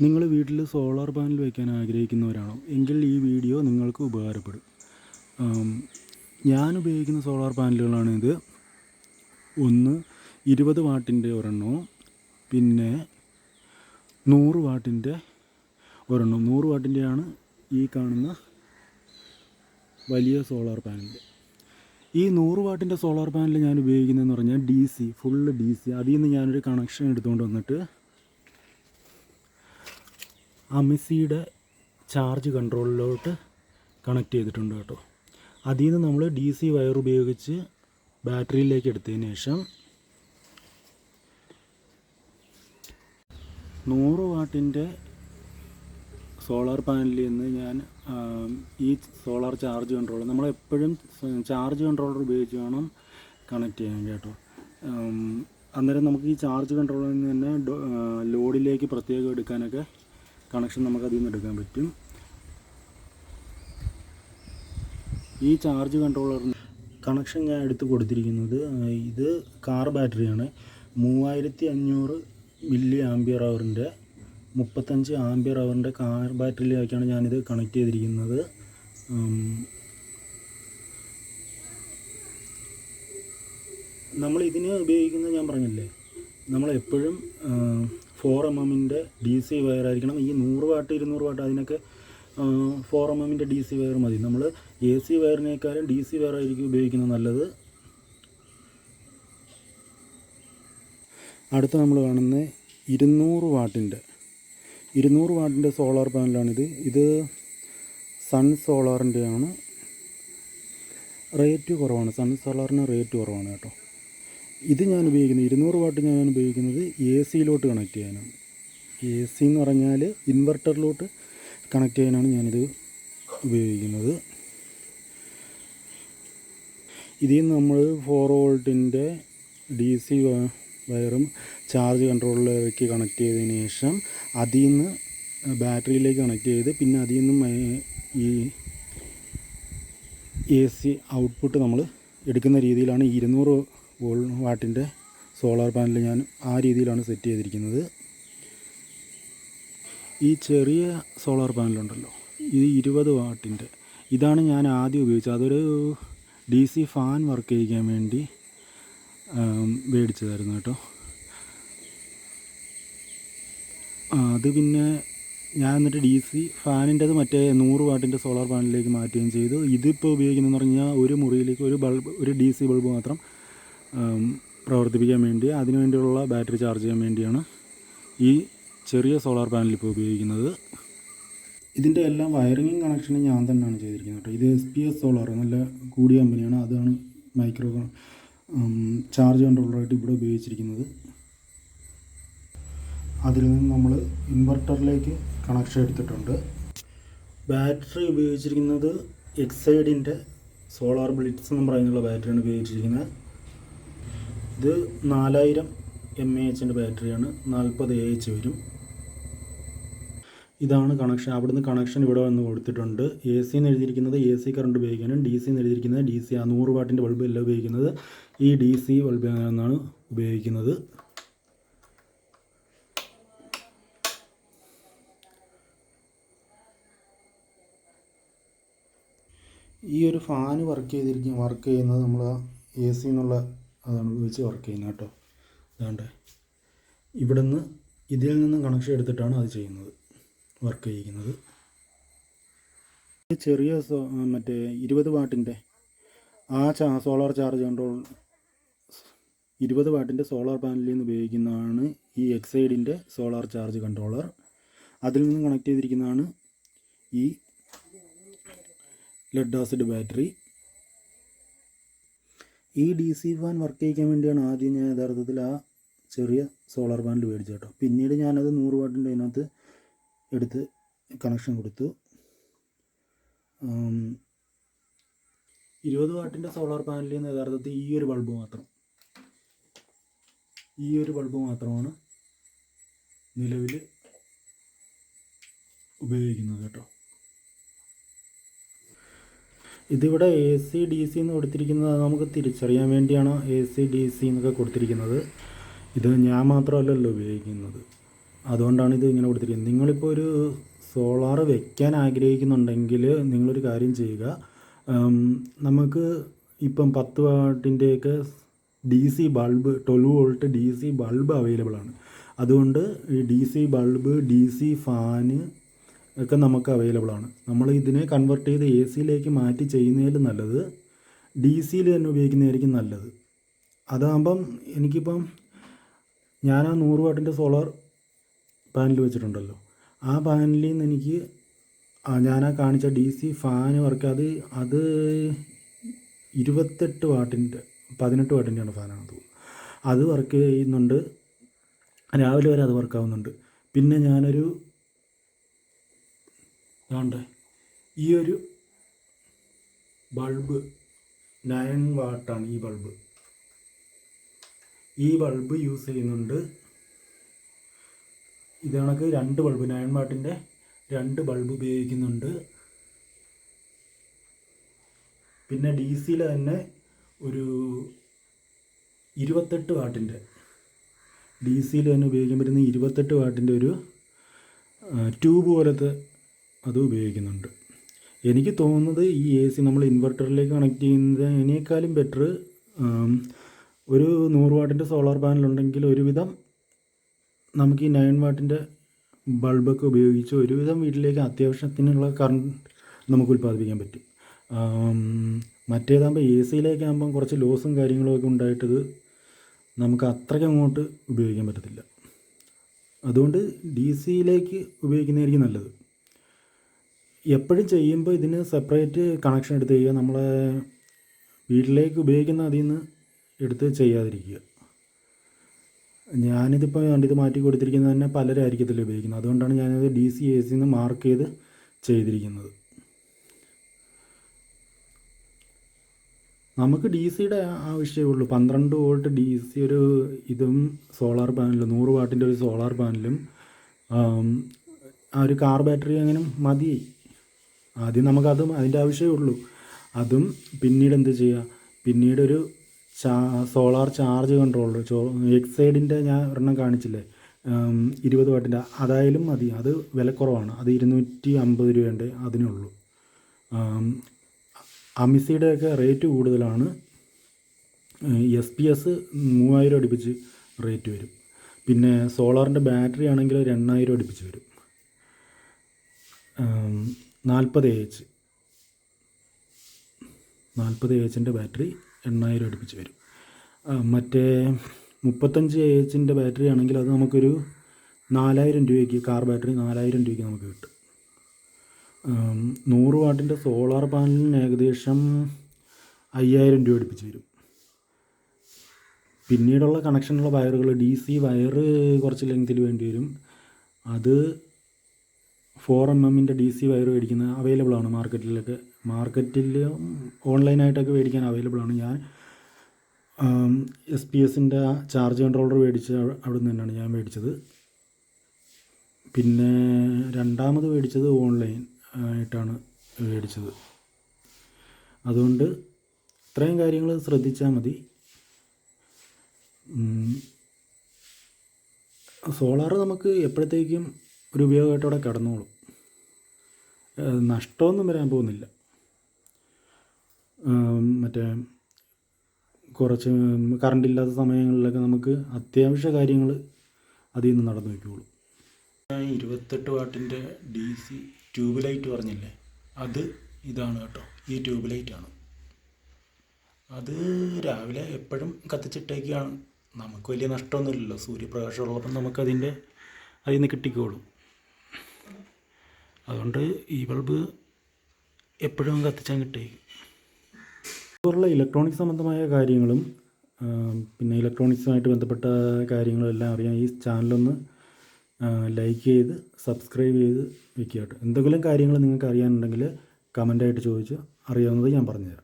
നിങ്ങൾ വീട്ടിൽ solar panel വയ്ക്കാൻ ആഗ്രഹിക്കുന്നവരാണോ? എങ്കിൽ ഈ വീഡിയോ നിങ്ങൾക്ക് ഉപകാരപ്പെടും. ഞാൻ ഉപയോഗിക്കുന്ന സോളാർ പാനലുകളാണ് ഇത്. ഒന്ന് ഇരുപത് വാട്ടിന്റെ ഒരെണ്ണവും പിന്നെ നൂറ് വാട്ടിന്റെ ഒരെണ്ണം. നൂറ് വാട്ടിന്റെയാണ് ഈ കാണുന്ന വലിയ സോളാർ പാനൽ. ഈ നൂറ് വാട്ടിന്റെ സോളാർ പാനൽ ഞാൻ ഉപയോഗിക്കുന്നതെന്ന് പറഞ്ഞാൽ D C full D C. അതിൽ നിന്ന് ഞാനൊരു കണക്ഷൻ എടുത്തുകൊണ്ട് വന്നിട്ട് അമിസിയുടെ ചാർജ് കൺട്രോളിലോട്ട് കണക്ട് ചെയ്തിട്ടുണ്ട് കേട്ടോ. അതിൽ നിന്ന് നമ്മൾ ഡി സി വയർ ഉപയോഗിച്ച് ബാറ്ററിയിലേക്ക് എടുത്തതിന് ശേഷം നൂറ് വാട്ടിന്റെ സോളാർ പാനലിൽ നിന്ന് ഞാൻ ഈ സോളാർ ചാർജ് കൺട്രോളർ നമ്മളെപ്പോഴും ചാർജ് കൺട്രോളർ ഉപയോഗിച്ച് വേണം കണക്ട് ചെയ്യാൻ കേട്ടോ. അന്നേരം നമുക്ക് ഈ ചാർജ് കൺട്രോളിൽ നിന്ന് തന്നെ ലോഡിലേക്ക് പ്രത്യേകം എടുക്കാനൊക്കെ കണക്ഷൻ നമുക്ക് അതിൽ നിന്ന് എടുക്കാൻ പറ്റും. ഈ ചാർജ് കൺട്രോളറിന് കണക്ഷൻ ഞാൻ എടുത്ത് കൊടുത്തിരിക്കുന്നത് ഇത് കാർ ബാറ്ററിയാണ് മൂവായിരത്തി അഞ്ഞൂറ് മില്ലി ആംബിയർ അവറിന്റെ മുപ്പത്തഞ്ച് ആംബിയർ അവറിന്റെ കാർ ബാറ്ററിയിലേക്കാണ് ഞാനിത് കണക്ട് ചെയ്തിരിക്കുന്നത്. നമ്മൾ ഇതിന് ഉപയോഗിക്കുന്നത് ഞാൻ പറഞ്ഞില്ലേ നമ്മൾ എപ്പോഴും ഫോർ എം എമ്മിന്റെ ഡി സി വയറായിരിക്കണം ഈ നൂറ് വാട്ട് ഇരുന്നൂറ് വാട്ട് അതിനൊക്കെ ഫോർ എം എമ്മിന്റെ ഡി സി വയർ മതി നമ്മൾ എ സി വയറിനേക്കാളും ഡി സി വയറായിരിക്കും ഉപയോഗിക്കുന്നത് നല്ലത്. അടുത്ത നമ്മൾ കാണുന്നത് ഇരുന്നൂറ് വാട്ടിന്റെ ഇരുന്നൂറ് വാട്ടിന്റെ സോളാർ പാനലാണിത്. ഇത് സൺ സോളാറിന്റെയാണ്. റേറ്റ് കുറവാണ്. സൺ സോളാറിന് റേറ്റ് കുറവാണ് കേട്ടോ. ഇത് ഞാൻ ഉപയോഗിക്കുന്നത് ഇരുന്നൂറ് വാട്ട് ഞാൻ ഉപയോഗിക്കുന്നത് എ സിയിലോട്ട് കണക്ട് ചെയ്യാനാണ്. എ സി എന്ന് പറഞ്ഞാൽ ഇൻവെർട്ടറിലോട്ട് കണക്ട് ചെയ്യാനാണ് ഞാനിത് ഉപയോഗിക്കുന്നത്. ഇതിൽ നമ്മൾ ഫോർ വോൾട്ടിന്റെ ഡി സി വയറും ചാർജ് കൺട്രോളിലേക്ക് കണക്ട് ചെയ്തതിന് ശേഷം അതിൽ നിന്ന് ബാറ്ററിയിലേക്ക് കണക്ട് ചെയ്ത് പിന്നെ അതിൽ നിന്നും ഈ എ സി ഔട്ട്പുട്ട് നമ്മൾ എടുക്കുന്ന രീതിയിലാണ് ഇരുന്നൂറ് വോൾ വാട്ടിന്റെ സോളാർ പാനൽ ഞാൻ ആ രീതിയിലാണ് സെറ്റ് ചെയ്തിരിക്കുന്നത്. ഈ ചെറിയ സോളാർ പാനലുണ്ടല്ലോ ഇത് ഇരുപത് വാട്ടിന്റെ ഇതാണ് ഞാൻ ആദ്യം ഉപയോഗിച്ചത്. അതൊരു ഡി സി ഫാൻ വർക്ക് ചെയ്യിക്കാൻ വേണ്ടി മേടിച്ചതായിരുന്നു കേട്ടോ. അത് പിന്നെ ഞാൻ എന്നിട്ട് ഡി സി ഫാനിന്റെത് മറ്റേ നൂറ് വാട്ടിന്റെ സോളാർ പാനലിലേക്ക് മാറ്റുകയും ചെയ്തു. ഇതിപ്പോൾ ഉപയോഗിക്കുന്നതെന്ന് പറഞ്ഞാൽ ഒരു മുറിയിലേക്ക് ഒരു ബൾബ് ഒരു ഡി സി ബൾബ് മാത്രം പ്രവർത്തിപ്പിക്കാൻ വേണ്ടി അതിനു വേണ്ടിയുള്ള ബാറ്ററി ചാർജ് ചെയ്യാൻ വേണ്ടിയാണ് ഈ ചെറിയ സോളാർ പാനൽ ഇപ്പോൾ ഉപയോഗിക്കുന്നത്. ഇതിന്റെ എല്ലാം വയറിങ്ങും കണക്ഷനും ഞാൻ തന്നെയാണ് ചെയ്തിരിക്കുന്നത് കേട്ടോ. ഇത് എസ് പി എസ് സോളാർ നല്ല കൂടിയ കമ്പനിയാണ്. അതാണ് മൈക്രോ ചാർജ് കൺട്രോളറായിട്ട് ഇവിടെ ഉപയോഗിച്ചിരിക്കുന്നത്. അതിൽ നിന്ന് നമ്മൾ ഇൻവെർട്ടറിലേക്ക് കണക്ഷൻ എടുത്തിട്ടുണ്ട്. ബാറ്ററി ഉപയോഗിച്ചിരിക്കുന്നത് എക്സൈഡിന്റെ സോളാർ ബ്ലിറ്റ്സ് എന്ന് പറയുന്നുള്ള ബാറ്ററിയാണ് ഉപയോഗിച്ചിരിക്കുന്നത്. ഇത് നാലായിരം എം എ എച്ചിന്റെ ബാറ്ററിയാണ്. നാൽപ്പത് എ എച്ച് വരും. ഇതാണ് കണക്ഷൻ അവിടുന്ന് കണക്ഷൻ ഇവിടെ വന്ന് കൊടുത്തിട്ടുണ്ട്. എ സി എന്ന് എഴുതിയിരിക്കുന്നത് എ സി കറണ്ട് ഉപയോഗിക്കാനും ഡി സി എന്ന് എഴുതിയിരിക്കുന്നത് ഡി സി ആ നൂറ് വാട്ടിന്റെ ബൾബ് അല്ല ഉപയോഗിക്കുന്നത്. ഈ ഡി സി ബൾബ് എന്നാണ് ഉപയോഗിക്കുന്നത്. ഈ ഒരു ഫാന് വർക്ക് ചെയ്തിരിക്കും വർക്ക് ചെയ്യുന്നത് നമ്മൾ എ സി എന്നുള്ള അതാണ് ഉപയോഗിച്ച് വർക്ക് ചെയ്യുന്നത് കേട്ടോ. അതാണ്ട് ഇവിടുന്ന് ഇതിൽ നിന്ന് കണക്ഷൻ എടുത്തിട്ടാണ് അത് ചെയ്യുന്നത് വർക്ക് ചെയ്യിക്കുന്നത്. ചെറിയ മറ്റേ ഇരുപത് വാട്ടിന്റെ ആ ചാ സോളാർ ചാർജ് കൺട്രോൾ ഇരുപത് വാട്ടിന്റെ സോളാർ പാനലിൽ നിന്ന് ഉപയോഗിക്കുന്നതാണ് ഈ എക്സൈഡിന്റെ സോളാർ ചാർജ് കൺട്രോളർ അതിൽ നിന്ന് കണക്ട് ചെയ്തിരിക്കുന്നതാണ് ഈ ലെഡ് ആസിഡ് ബാറ്ററി ഈ ഡി സി ഫാൻ വർക്ക് ചെയ്യിക്കാൻ വേണ്ടിയാണ് ആദ്യം ഞാൻ യഥാർത്ഥത്തിൽ ആ ചെറിയ സോളാർ പാനൽ മേടിച്ചത് കേട്ടോ. പിന്നീട് ഞാനത് നൂറ് വാട്ടിന്റെ അതിനകത്ത് എടുത്ത് കണക്ഷൻ കൊടുത്തു. ഇരുപത് വാട്ടിന്റെ സോളാർ പാനലിൽ നിന്ന് യഥാർത്ഥത്തിൽ ഈ ഒരു ബൾബ് മാത്രം. ഈ ഒരു ബൾബ് മാത്രമാണ് നിലവിൽ ഉപയോഗിക്കുന്നത് കേട്ടോ. ഇതിവിടെ എ സി ഡി സി എന്ന് കൊടുത്തിരിക്കുന്നത് നമുക്ക് തിരിച്ചറിയാൻ വേണ്ടിയാണ് എ സി ഡി സി എന്നൊക്കെ കൊടുത്തിരിക്കുന്നത്. ഇത് ഞാൻ മാത്രമല്ലല്ലോ ഉപയോഗിക്കുന്നത്. അതുകൊണ്ടാണ് ഇത് ഇങ്ങനെ കൊടുത്തിരിക്കുന്നത്. നിങ്ങളിപ്പോൾ ഒരു സോളാർ വെക്കാൻ ആഗ്രഹിക്കുന്നുണ്ടെങ്കിൽ നിങ്ങളൊരു കാര്യം ചെയ്യുക. നമുക്ക് ഇപ്പം പത്ത് വാട്ടിന്റെയൊക്കെ D C bulb twelve volt D C bulb available ആണ് അതുകൊണ്ട് ഈ D C bulb D C fan ഒക്കെ നമുക്ക് അവൈലബിൾ ആണ്. നമ്മൾ ഇതിനെ കൺവെർട്ട് ചെയ്ത് എ സിയിലേക്ക് മാറ്റി ചെയ്യുന്നതിൽ നല്ലത് ഡി സിയിൽ തന്നെ ഉപയോഗിക്കുന്നതായിരിക്കും നല്ലത്. അതാകുമ്പം എനിക്കിപ്പം ഞാൻ ആ നൂറ് വാട്ടിന്റെ സോളാർ പാനൽ വെച്ചിട്ടുണ്ടല്ലോ. ആ പാനലിൽ നിന്ന് എനിക്ക് ഞാൻ ആ കാണിച്ച ഡി സി ഫാന് വർക്ക് അത് അത് ഇരുപത്തെട്ട് വാട്ടിന്റെ പതിനെട്ട് വാട്ടിന്റെയാണ് ഫാനാണ് തോന്നുന്നു. അത് വർക്ക് ചെയ്യുന്നുണ്ട്. രാവിലെ വരെ അത് വർക്കാവുന്നുണ്ട് പിന്നെ ഞാനൊരു വേണ്ടേ ഈ ഒരു ബൾബ് നയൻ വാട്ടാണ് ഈ ബൾബ്. ഈ ബൾബ് യൂസ് ചെയ്യുന്നുണ്ട്. ഇത് കണക്ക് രണ്ട് ബൾബ് നയൻ വാട്ടിന്റെ രണ്ട് ബൾബ് ഉപയോഗിക്കുന്നുണ്ട്. പിന്നെ ഡി സിയിൽ തന്നെ ഒരു ഇരുപത്തെട്ട് വാട്ടിന്റെ ഡി സിയിൽ തന്നെ ഉപയോഗിക്കാൻ പറ്റുന്ന ഇരുപത്തെട്ട് വാട്ടിന്റെ ഒരു ട്യൂബ് പോലത്തെ അത് ഉപയോഗിക്കുന്നുണ്ട്. എനിക്ക് തോന്നുന്നത് ഈ എ സി നമ്മൾ ഇൻവെർട്ടറിലേക്ക് കണക്ട് ചെയ്യുന്നതിനേക്കാളും ബെറ്റർ ഒരു നൂറ് വാട്ടിന്റെ സോളാർ പാനൽ ഉണ്ടെങ്കിൽ ഒരുവിധം നമുക്ക് ഈ നയൻ വാട്ടിന്റെ ബൾബൊക്കെ ഉപയോഗിച്ച് ഒരുവിധം വീട്ടിലേക്ക് അത്യാവശ്യത്തിനുള്ള കറണ്ട് നമുക്ക് ഉൽപ്പാദിപ്പിക്കാൻ പറ്റും. മറ്റേതാകുമ്പോൾ എ സിയിലേക്കാകുമ്പം കുറച്ച് ലോസും കാര്യങ്ങളൊക്കെ ഉണ്ടായിട്ടത് നമുക്ക് അത്രയ്ക്ക് അങ്ങോട്ട് ഉപയോഗിക്കാൻ പറ്റത്തില്ല. അതുകൊണ്ട് ഡി സിയിലേക്ക് ഉപയോഗിക്കുന്നതായിരിക്കും നല്ലത്. എപ്പോഴും ചെയ്യുമ്പോൾ ഇതിന് സെപ്പറേറ്റ് കണക്ഷൻ എടുത്ത് ചെയ്യുക. നമ്മളെ വീട്ടിലേക്ക് ഉപയോഗിക്കുന്ന അതിൽ നിന്ന് എടുത്ത് ചെയ്യാതിരിക്കുക. ഞാനിതിപ്പോൾ ഇത് മാറ്റി കൊടുത്തിരിക്കുന്നത് തന്നെ പലരായിരിക്കത്തില്ല ഉപയോഗിക്കുന്നത്. അതുകൊണ്ടാണ് ഞാനത് ഡി സി എ സിന്ന് മാർക്ക് ചെയ്ത് ചെയ്തിരിക്കുന്നത്. നമുക്ക് ഡി സിയുടെ ആവശ്യമേ ഉള്ളൂ. പന്ത്രണ്ട് വോൾട്ട് ഡി സി ഒരു ഇതും സോളാർ പാനലും നൂറ് വാട്ടിന്റെ ഒരു സോളാർ പാനലും ആ ഒരു കാർ ബാറ്ററി അങ്ങനെ മതി ആദ്യം നമുക്കതും അതിന്റെ ആവശ്യമേ ഉള്ളൂ. അതും പിന്നീട് എന്ത് ചെയ്യുക? പിന്നീടൊരു ചാ സോളാർ ചാർജ് കൺട്രോളർ ചോ എക്സൈഡിന്റെ ഞാൻ ഒരെണ്ണം കാണിച്ചില്ലേ? ഇരുപത് വാട്ടിന്റെ. അതായാലും മതി. അത് വിലക്കുറവാണ്. അത് ഇരുന്നൂറ്റി അമ്പത് രൂപയുണ്ട് അതിനുള്ളൂ അമിസിയുടെ ഒക്കെ റേറ്റ് കൂടുതലാണ്. എസ് പി എസ് മൂവായിരം അടുപ്പിച്ച് റേറ്റ് വരും. പിന്നെ സോളാറിന്റെ ബാറ്ററി ആണെങ്കിൽ ഒരു എണ്ണായിരം അടുപ്പിച്ച് വരും. നാൽപ്പത് എ എച്ച് നാൽപ്പത് എ എച്ചിന്റെ ബാറ്ററി എണ്ണായിരം അടുപ്പിച്ച് വരും. മറ്റേ മുപ്പത്തഞ്ച് എ എച്ചിന്റെ ബാറ്ററി ആണെങ്കിൽ അത് നമുക്കൊരു നാലായിരം രൂപയ്ക്ക് കാർ ബാറ്ററി നാലായിരം രൂപയ്ക്ക് നമുക്ക് കിട്ടും. നൂറ് വാട്ടിന്റെ സോളാർ പാനലിന് ഏകദേശം അയ്യായിരം രൂപ അടുപ്പിച്ച് വരും. പിന്നീടുള്ള കണക്ഷനുള്ള വയറുകൾ ഡി സി വയറ് കുറച്ച് ലെങ്തിൽ വേണ്ടി വരും. അത് ഫോർ എം എമ്മിന്റെ ഡി സി വയർ മേടിക്കുന്നത് അവൈലബിൾ ആണ് മാർക്കറ്റിലൊക്കെ. മാർക്കറ്റിൽ ഓൺലൈനായിട്ടൊക്കെ മേടിക്കാൻ അവൈലബിൾ ആണ്. ഞാൻ എസ് പി എസിന്റെ ചാർജ് കൺട്രോളർ മേടിച്ച് അവിടെ നിന്ന് തന്നെയാണ് ഞാൻ മേടിച്ചത്. പിന്നെ രണ്ടാമത് മേടിച്ചത് ഓൺലൈൻ ആയിട്ടാണ് മേടിച്ചത്. അതുകൊണ്ട് ഇത്രയും കാര്യങ്ങൾ ശ്രദ്ധിച്ചാൽ മതി. സോളാർ നമുക്ക് എപ്പോഴത്തേക്കും ഒരു ഉപയോഗമായിട്ടവിടെ കിടന്നോളും. നഷ്ടമൊന്നും വരാൻ പോകുന്നില്ല. മറ്റേ കുറച്ച് കറണ്ട് ഇല്ലാത്ത സമയങ്ങളിലൊക്കെ നമുക്ക് അത്യാവശ്യ കാര്യങ്ങൾ അതിൽ നിന്ന് നടന്നു വയ്ക്കുള്ളൂ ഇരുപത്തെട്ട് വാട്ടിന്റെ ഡി സി ട്യൂബ് ലൈറ്റ് പറഞ്ഞില്ലേ? അത് ഇതാണ് കേട്ടോ. ഈ ട്യൂബ് ലൈറ്റാണ് അത് രാവിലെ എപ്പോഴും കത്തിച്ചിട്ടേക്കാണ്. നമുക്ക് വലിയ നഷ്ടമൊന്നുമില്ലല്ലോ. സൂര്യപ്രകാശമുള്ളപ്പം നമുക്കതിന്റെ അതിൽ നിന്ന് കിട്ടിക്കോളും. അതുകൊണ്ട് ഈ ബൾബ് എപ്പോഴും കത്തിച്ചാൽ കിട്ടേക്കും ഇതുപോലുള്ള ഇലക്ട്രോണിക് സംബന്ധമായ കാര്യങ്ങളും പിന്നെ ഇലക്ട്രോണിക്സുമായിട്ട് ബന്ധപ്പെട്ട കാര്യങ്ങളെല്ലാം അറിയാൻ ഈ ചാനലൊന്ന് ലൈക്ക് ചെയ്ത് സബ്സ്ക്രൈബ് ചെയ്ത് വെക്കുക കേട്ടോ. എന്തെങ്കിലും കാര്യങ്ങൾ നിങ്ങൾക്ക് അറിയാനുണ്ടെങ്കിൽ കമന്റായിട്ട് ചോദിച്ച് അറിയാവുന്നത് ഞാൻ പറഞ്ഞുതരാം.